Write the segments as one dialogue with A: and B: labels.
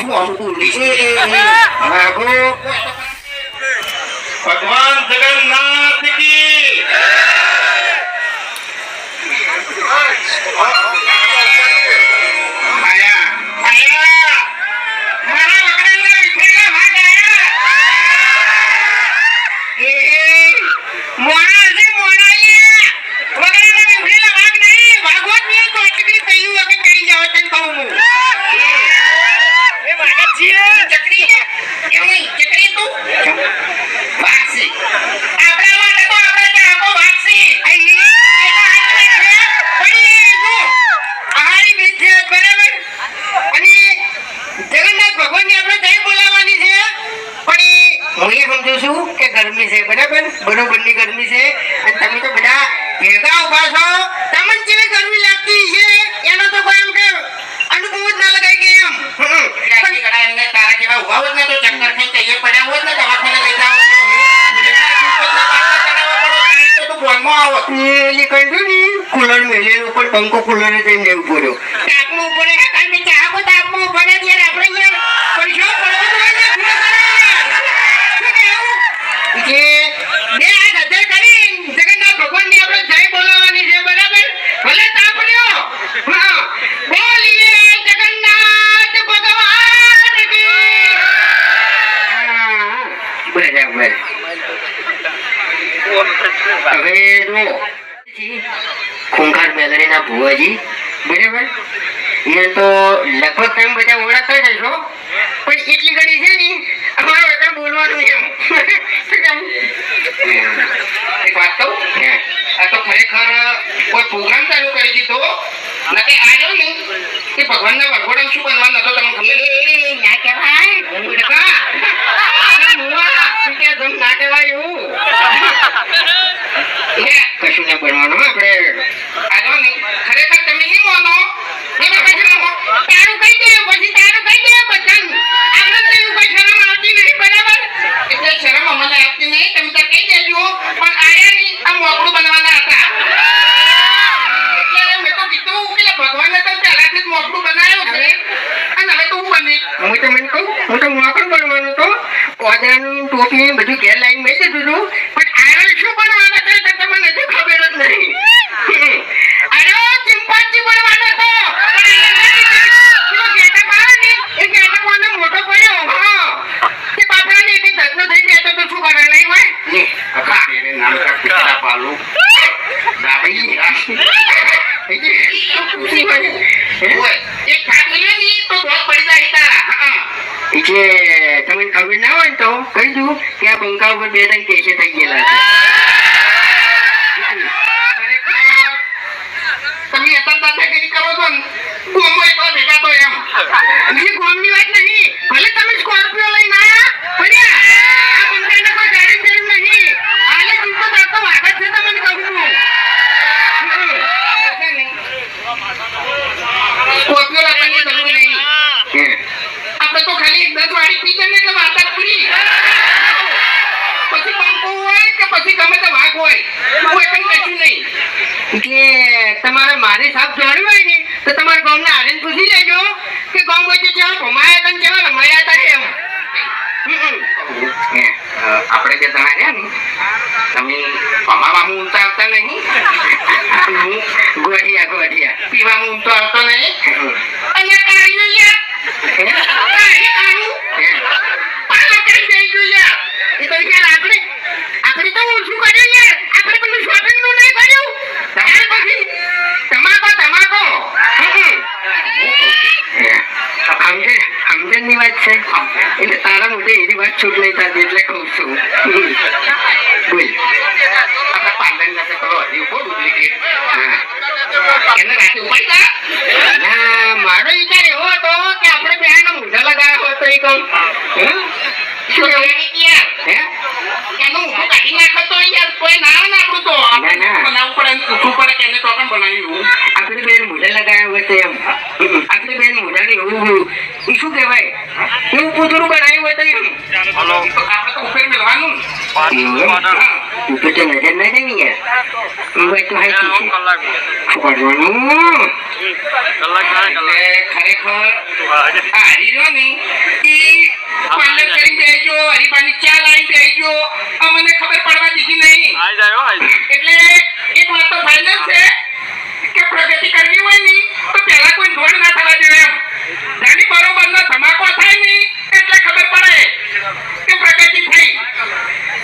A: આમ આમ બોલી છે
B: વાઘો
C: ભગવાન જગન્નાથ કી
A: આયા આયા મારા વગડાના વિખરેલા ભાગ આયા એ મોણા છે મોણા લ્યા વગડાના વિખરેલા ભાગ નહીં ભાગવતની તો અટકડી થયું વગર કરી જાવ તને કહું હું એ ભાગત છે ચકરી એમ નહીં ચકરી તું ભાગશે આપણા માટે તો આપણે ત્યાં આખો ભાગશે અહીં એ તો હાથમાં છે પડી જો આહારી બેન છે બરાબર અને જગન્નાથ ભગવાનની આપણે જય બોલાવવાની છે પણ ઈ હું એ સમજુ છું કે ગરમી છે બરાબર? બરોબરની ગરમી છે. અને તમે તો બધા ભેગા ઊભા છો. તમને જેવી ગરમી લાગતી છે? એનો તો કોઈ એમ કે અનુભવ જ ના લગાય કે એમ. પણ તારા જેવા ઊભા હોત ને તો ચક્કર ખાઈ તૈયાર પડ્યા હોત ને દવાખાને લઈ જાઓ કુલર મેલેલું પણ પંખો કુલર જઈને ઊભો પડ્યો. તાપમાં ઊભો મેલડીના ભુવાજી બરાબર એ તો લગભગ તમે બધા ઓળખતા જ હશો પણ એટલી ઘડી છે ને અમારે વગર બોલવાનું એમ એક વાત કહું આ તો ખરેખર કોઈ પ્રોગ્રામ ચાલુ કરી દીધો નકે આવ્યો ને કે ભગવાનના વરઘોડામાં શું બનવાનું હતો તમને ખબર ના કહેવાય ના કહેવાય એવું હે, કશું ના બનવાનું આપણે આનો નહીં ખરેખર તમે નહીં માનો તમે કશું ના માનો. તારું કહી દે પછી તારું કહી દે બધાનું આપણે તો એવું કોઈ શરમ આવતી નહીં બરાબર એટલે શરમ અમને આવતી નહીં તમે તો કહી દેજો પણ આયા નહીં આ મોકળું બનવાના હતા એટલે મેં તો કીધું કે ભગવાનને તો પહેલાથી જ મોકળું બનાવ્યું છે અને હવે તો હું તો મને કહું હું તો મોકળું બનવાનું તો. ઓજાનું ટોપી ને બધું ઘેર લાઈન મેં દીધું. હતું પણ આયરન શું બનવાના છે તે તમને હજુ ખબર જ નહીં. અરે ચિંપાંજી બનવાનો હતો. ને, મોટો પડ્યો. હા. તે બાપરાને એક ધસનો થઈ જાય તો શું કરે નહીં હોય?
C: લે અખા એને નામ કા પિતા પાલું દાબી
A: એક ખાટ લઈએ ને તો ધોધ પડી જાય તારા હા એટલે તમને ખબર ના હોય તો કહી દઉં કે આ બંકા ઉપર બે ત્રણ કેસે થઈ ગયેલા છે. કરો છો ને ગોમો એકવાર ભેગા તો એમ. બીજી વાત નહીં, ભલે તમે સ્કોર્પિયો લઈને આયા પડ્યા આ પંખાને કોઈ ગાડી જરૂર નહીં હાલે જીવતો દાખલો વાગત છે તમને કહું છું સ્કોર્પિયો લાવવાની જરૂર નહીં આપણે તો ખાલી એક દસ વાળી પી જઈએ એટલે વાત જ પૂરી પછી પંખો હોય કે પછી ગમે તે વાઘ હોય કોઈ પણ કશું નહીં. એટલે તમારે મારે સાહેબ જાણવું હોય ને તો તમારા ગામના આર્યન પૂછી લેજો કે ગામ વચ્ચે કેવા ભમાયા હતા કેવા રમાયા હતા એમ
C: આપણે જે જણા રહ્યા ને તમે કમાવામાં ઊંચા આવતા નહીં.
A: હું ગોઢિયા ગોઠિયા
C: પીવામાં ઊંચો આવતો નહીં.
A: અને કાળી કાળું પાલો કરી દઈ ગયું યાર એ તો યાર આપણે આપણે તો ઓછું કર્યું યાર આપણે પેલું shopping નું નહીં કર્યું ત્યાર પછી તમાકો તમાકો હમ. સમજે સમજણની વાત છે? એટલે તારા મુદ્દે એની વાત છૂટ નહીં થતી એટલે કહું છું. બોલ.
C: આપણે તો હજી ઊભો ડુપ્લિકેટ.
A: હા.
C: એને રાતે ઉપાડી
A: ના, મારો વિચાર એવો હતો કે આપણે બેન મોઢા લગાવ્યો હોત તો એ કહું. શું એવું? હે?
C: એનું ઊભું કાઢી નાખો તો યાર કોઈ ના તો. આપણે. બનાવવું પડે પૂછવું પડે કે એને તો પણ બનાવ્યું.
A: આપણી બેન મોઢા લગાવ્યા હશે એમ. આપણી બેન મોઢાને એવું એ શું કહેવાય? એવું પૂતળું બનાવ્યું હોય તો એમ.
C: આપણે તો ઉકેલ મેળવાનું
A: તો નજર ના
C: ખરેખર હરી રહ્યો કરી ચા લાવી બેસજો. અમને ખબર પડવા દીધી નહીં. એટલે એક વાત તો ફાઇનલ છે કે પ્રગતિ કરવી હોય ને તો પહેલા કોઈ ધોળ ના થવા જોઈએ એમ જેની બરોબરનો ધમાકો થાય ને એટલે ખબર પડે કે પ્રગતિ થઈ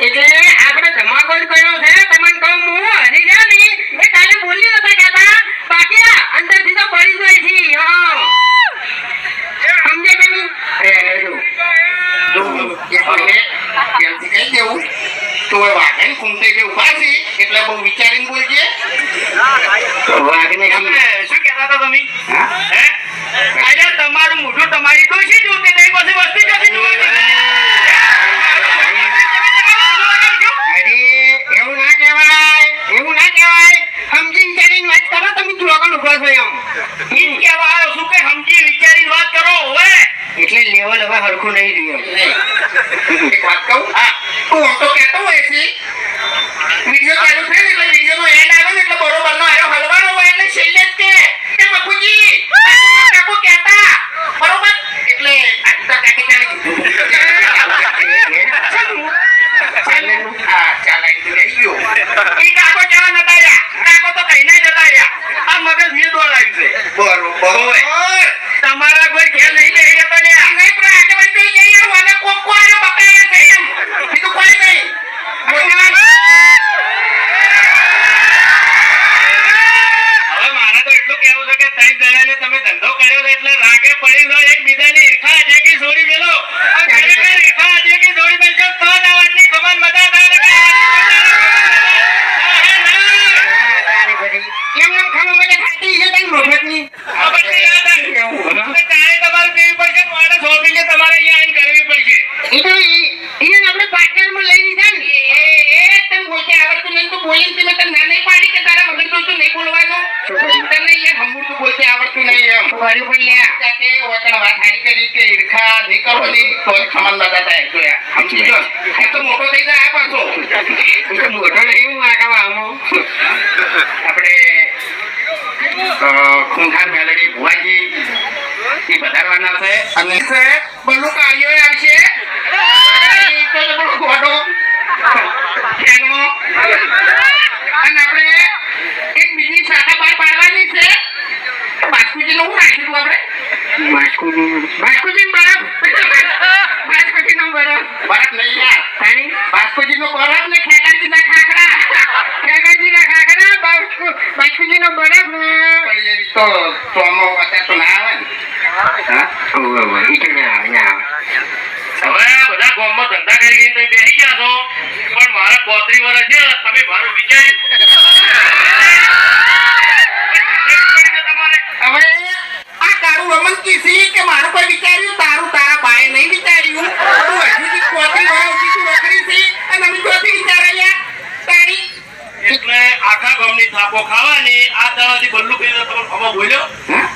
A: એટલે આપણે ધમાકો જ કર્યો છે તમને કહું હું હરી ગયા ને એ કાલે બોલી નતા કહેતા બાકી આ અંદરથી તો પડી જાય છે હા સમજે તમે એ જો
C: એટલે ત્યાંથી કહી દેવું તો વાઘન કુમતે કે ઊભા એટલે બહુ વિચારીને બોલજે
A: વાઘને
B: શું કહેતા હતા તમે?
C: હે?
B: આજે તમારું મોઢું તમારી ડોશી જોતી નહીં પછી વસ્તી ક્યાંથી જોવાની
A: અરે એવું ના કહેવાય એવું ના કહેવાય. સમજી વિચારીને વાત કરો તમે તું ઊભા છો એમ.
B: કહેવા આવ્યો છું કે સમજી વિચારી વાત કરો હવે
A: એટલે લેવલ હવે હરખું નહીં રહ્યું
C: એક વાત કહું હા તું આમ તો કહેતો હોય છે વીડિયો ચાલુ થાય ને એટલે વિડીયોનો એન્ડ આવે ને એટલે બરોબરનો આયો હલવાનો હોય એટલે છેલ્લે જ કે કે મફુજી આ તો મારા કાકો કહેતા બરોબર એટલે આ તો કાકે ચાલે કીધું ચાલે હા ચાલે રહી ગયો ઈ કાકો કેવા નતા રહ્યા કાકો તો કહીને જતા રહ્યા
B: આ મગજ મેં દોડાવ્યું છે
C: બરોબર
B: તમારા હવે મારે તો એટલું કેવું છે કે ત્રણ જણાને તમે ધંધો કર્યો એટલે રાગે પડી લો એક અજેકી છોડી મેલો. ખરેખર ઈર્ખા અજેકી છોડી મેલશો તો જ આ વાતની ખબર મજા થાય ને કે આ
A: તારી બધી એમને ખાવા માટે ખાતી છે કઈ મફતની
B: આ પછી યાદ આવ્યું. હવે ચાય તમારે પીવી પડશે મારે shopping એ તમારે અહીંયા આવીને કરવી પડશે
A: એ તો ઈ- ઈને આપણે પાર્ટનરમાં લઈ લીધા ને
C: એ એ તને બોલતે આવડતું નહીં તો બોલીને તમે તને ના નહીં પાડી કે તારા વગર તો તું નહીં બોલવાનું? તને એ તો બોલતે આવડતું નહીં એમ.
A: કર્યું પણ લે
C: જાતે વચન વાત હારી કરી કે ઈર્ખા નહીં તો સમાન દાદા થાય જોયા સમજી એ તો મોટો થઈ જાય આ પાછો.
A: મોટો નહીં હું આગાવા આમો
C: આપણે ખૂંખાર મેલડી ભુવાજી એ વધારવાના છે. અને છે બલ્લુ કાર્યો આવશે અને તો જ પેલો ગોડો ફેનો. અને આપણે એક બીજી શાખા બહાર પાડવાની છે બાસ્કુજીનું શું રાખ્યું હતું
A: માસ્કુજી
C: બાસ્કુજી બરફ. બાસ્કુજી નો બરફ. બરફ નહીં યાર.
A: પાણી?
C: બાસ્કુજી નો બરફ ને ખેગાજી ના ખાખરા.
A: કાકાજી ના ખાખરા બાસ્કુ બાસ્કુજી નો બરફ
C: પણ એ તો ચોમો અત્યારે તો ના આવે ને.
A: હા? ઓવે ઓવે ઈ તો ના આવે ના આવે
B: હવે બધા ગામમાં ધંધા કરી તમે બેસી ગયા છો. પણ મારા પોત્રી વર્ષ છે તમે મારું વિચાર્યું.
C: તારું અમન કીધી કે મારું કોઈ વિચાર્યું? તારું તારા બાએ નહીં વિચાર્યું. તું હજુ થી પોતી હોય હજી તું રખડી છે અને અમે ચોથી વિચારાયા તારી
B: એટલે આખા ગામની થાપો ખાવાની આ દાડાથી બલ્લુ કહીને તમને હમો બોલ્યો?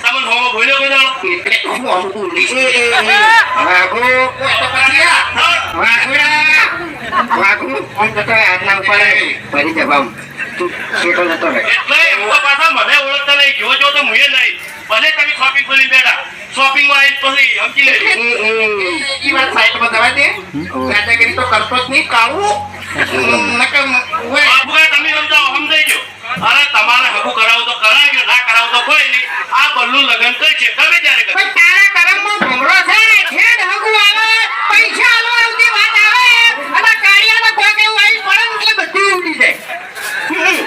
B: તમે હમો બોલ્યો કોઈ દાડો
C: એટલે તો હું આમ બોલી છું.
A: વાઘુ
C: તો પછી આ,
A: વાઘુડા. વાઘુ. આમ જતો રહે, હાથના ઉપર? ભરી જવામ તું શેઠો જતો રહે.
B: એટલે એમ તો પાછા મને ઓળખતા નહીં. જો જો તો મુએ નહીં. ભલે તમે શોપિંગ ખોલી બેઠા. શોપિંગમાં આવીને પછી સમજી
A: એ
C: ઈ વાત સાઈડમાં જવા દે દાદાગીરી તો કરતો જ નહીં કાળું નકર ઓય
B: તમે સમજાવો સમજાઈ ગયો. અરે તમારે હગું કરાવો તો કરાવજો ના કરાવો તો કોઈ નહીં. આ બલ્લુ લગ્ન કરશે ગમે ત્યારે કરશે
C: તારા કરમમાં ભમરો છે છેડ હગું આવે પૈસા આલો આવતી વાત આવે અને કાળિયાનો કોક એવું આવી પડે ને એટલે બધું ઉડી જાય હમ.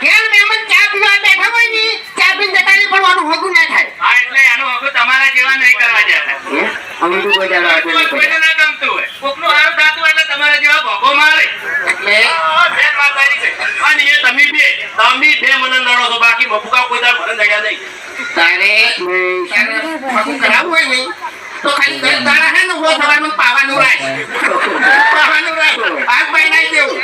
C: ઘેર મહેમાન ચા પીવા બેઠા હોય ને ચા પીને જતા રહે પણ આનું હગું ના થાય
B: હા એટલે એનું હગું તમારા જેવા નહીં કરવા જતા
A: હે? અમે તો બજાર નહીં
B: કોઈને ના ગમતું હોય કોકનું હારું થતું એટલે તમારા જેવા ભોગો મારે
C: એટલે
B: આ વાત સારી છે. અને એ તમે બે તમે બે મને નડો છો બાકી બપુકા કોઈ દાડો નહીં
C: તારે
A: નહીં.
C: કરાવવું હોય ને તો ખાલી દસ હે ને ઊભો થવાનું પાવાનું દેવું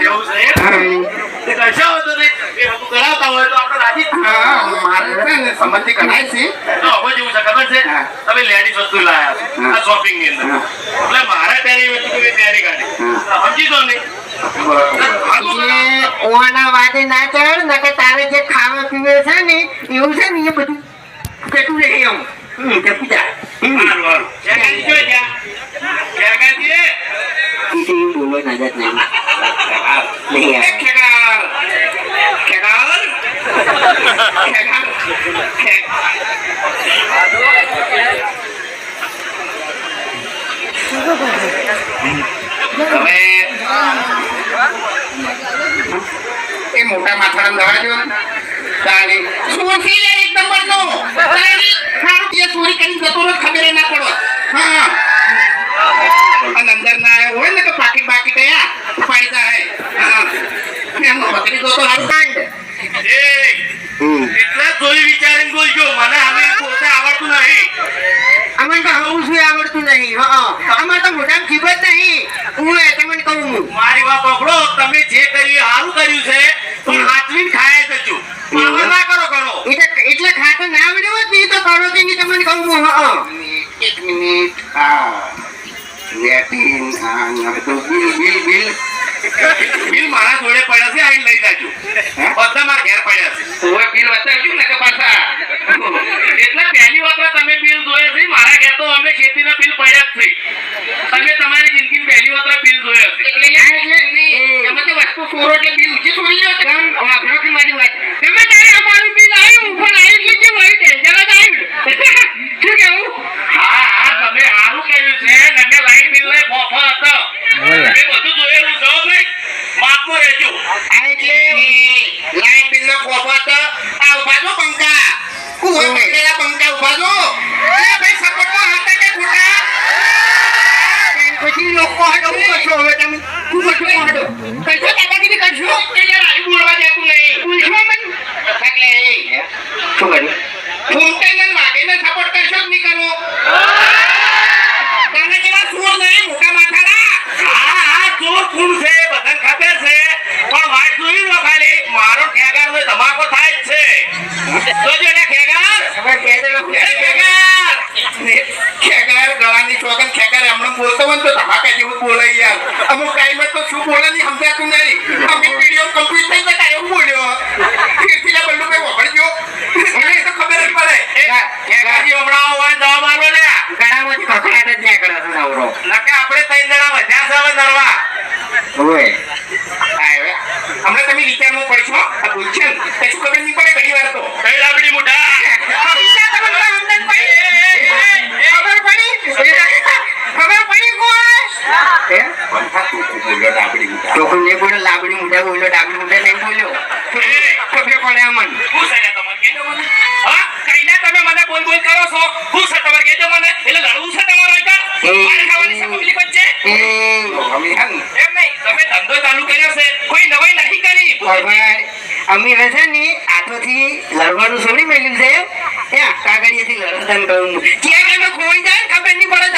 B: એવું છે એમ? તે વાંધો નહીં. એ બધું કરાવતા હોય તો આપણે રાજી.
C: હા, મારે છે ને સંબંધી કરાય છે.
B: તો હવે જેવું છે ખબર છે? તમે લેડીઝ વસ્તુ લાયા આ શોપિંગની અંદર.
C: હા.
B: એટલે મારે પહેરી વસ્તુ તમે પહેરી કાઢી. સમજી દો ને?
C: બરોબર.
A: ઓના વાદે ના ચડ નકર તારે જે ખાવા પીવે છે ને એવું છે ને એ બધું કેટલું રહે એમ. હમ, તે પૂજા હમ.
B: સારું, સારું. ક્યાં ગાડી જોઈ ત્યાં? ક્યાં ગાડી એ?
A: ઈસે ઈ બોલો ના જાત નહીં નહીં
C: એ
A: આવે.
C: ખેગાર. ખેગાર. ખેગાર. ખે- હવે એ મોટા માથાના દવા જો ને ચાલે સુરતી લે એક નંબરનો તારી ખારું કે ચોરી કરીને જતો રહે ખબર ય ના પડો હા અને અંદર ના આવ્યો હોય ને તો પાકીટ બાકી ગયા ઉપાડી જાય હા એમ બકરી તો હારું કાંડ
B: એ,
A: હમ.
B: એટલા જ જોઈ વિચારીને બોલજો મને હવે પોતે આવડતું નહીં
A: અમને તો હવું શું આવડતું નહીં હા અમારે તો મોઢામાં જીભ જ નહીં હું એ તમને કહું હું
B: મારી વાત સાંભળો તમે જે કર્યું સારું કર્યું છે પણ હાથવીને ખાયા જજો પાવર ના કરો કરો.
A: એટલે એટલે ખાતો ના આવડ્યું જ ને તો કરો કે નહીં તમને કહું હું.
C: એક મિનિટ હા. લેટિન આ બધું બિલ બિલ બિલ.
B: મારા જોડે પડ્યા છે આઈ લઈ જાજો. બધા મારા ઘેર પડ્યા છે.
C: હવે બિલ બતાવજો ને કે પાછા?
B: એટલે પહેલી વખત તમે બિલ જોયા છે મારા ઘેર તો અમે ખેતીના બિલ પડ્યા જ છે. તમે તમારી જિંદગી પહેલી વખત બિલ જોયા છે.
C: તો એટલે બિલ ઊંચી સોરી લ્યો કામ
A: વાપરો કે મારી વાત. તમે તારે અમારું બિલ આવ્યું પણ આવી એટલે કેવું? આવ્યું દે જરા આવ્યું શું કેવું?
B: હા હા તમે સારું કહ્યું છે અમે લાઈટ બિલ ને ફોફો હતો. એ બધું જોયેલું છે ભાઈ? માપમાં રહેજો.
C: આ એટલે લાઈટ બિલ નો કોફો હતો. આ ઊભા છો પંખા? કુવા પંખા ઊભા છો?
A: કરશો હવે તમે શું કરશો હાડો કરશો દાદાગીરી કરશો
C: એ યાર આની બોલવા દેતું નહીં.
A: પૂછો મને.
C: એટલે એ
A: શું કર્યું?
C: ફૂમતાઈને વાઘેને સપોર્ટ કરશો કે નહીં કરવો તને જેવા સુર નહીં મોટા માથાના?
B: હા હા ચોર ફૂલ છે બધા ખબર છે. પણ વાત જોઈ લો ખાલી. મારો ઠેગાર ધમાકો થાય જ છે ઠેગાર
A: હવે કહે દે
B: એ ઠેગાર
C: ખેગાર ગળાની ચોગન ખેગાર હમણાં બોલતો હોય તો ધમાકા જેવું બોલે યાર. અમુક ટાઈમે તો શું બોલે નહીં સમજાતું નહીં. અમે વીડિયો કમ્પ્લીટ થઈ જતા એવું બોલ્યો. ફીરથી લે બલ્લુ ભાઈ વગડજો મને તો ખબર જ પડે.
B: હમણાં આવવાનો જવાબ આલો ને.
A: ગળામાંથી ખખડાટ જ નીકળે છે નવરો.
B: નકે આપણે ત્રણ જણા વધ્યા છે હવે નરવા.
A: ઓય.
C: હમણાં તમે વિચારમાં પડશો આ ભૂલ છે ને. કશું ખબર નહીં પડે ઘણી વાર તો.
B: કઈ લાબડી મુઢા?
C: બોલ્યો ડાબડી ઉઠા
A: ચોખ્ખું નહીં બોલ્યો લાબડી
B: છે યાર તમારે કહેજો મને હા કઈને છો શું છે છે છે
A: એ
B: એમ નહીં તમે છે કોઈ નવાઈ નથી કરી
A: અમે રહે ને હાથોથી લડવાનું છોડી મેલ્યું છે ત્યાં કાગળિયેથી લડતન કહું આગળ ખોઈ જાય ખબર નહીં પડે